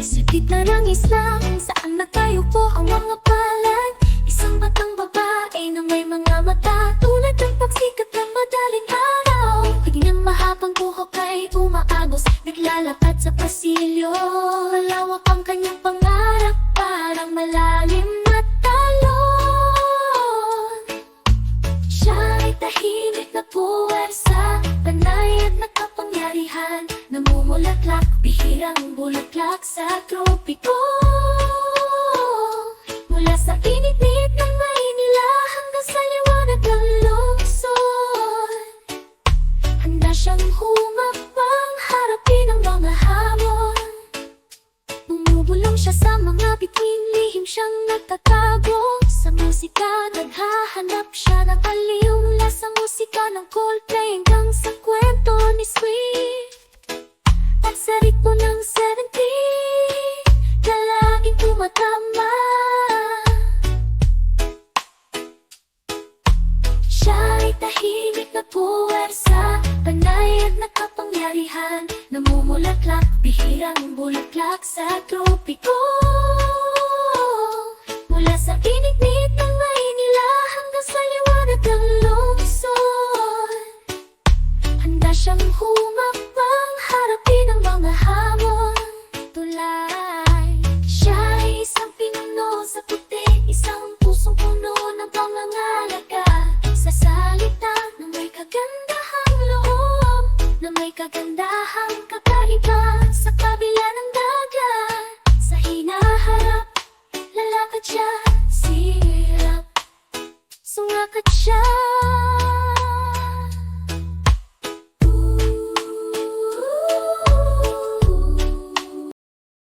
Sa gitna ng isla kung saan nagtayupo ang mga palad? Isang batang babae na may mga mata Tulad ng pagsikat ng madaling araw. Kanyang mahabang buhok ay umaagos Naglalakad sa pasilyo. Malawak ang kanyang pangarap Parang malalim at talon. Siya ay tahimik na puwersa Panay at nakapangyarihan bulaklak sa tropiko. Mula sa init-init ng Maynila Hanggang sa liwanag ng lungsod Handa siyang humapang harapin ang mga hamon. Bumubulong siya sa mga bituin Lihim siyang nagtatago. Sa musika Naghahanap siya ng aliw. Mula sa musika ng Coldplay Hanggang sa kwento ni Sweet laging tumatama Siya ay tahimik na puwersa Panay at nakapangyarihan. Namumulaklak, bihirang bulaklak sa tropiko. Mula sa init hinahang kakaiba sa kabila ng dagat Sa hinaharap, lalakad siya, sirap. Sungakat siya.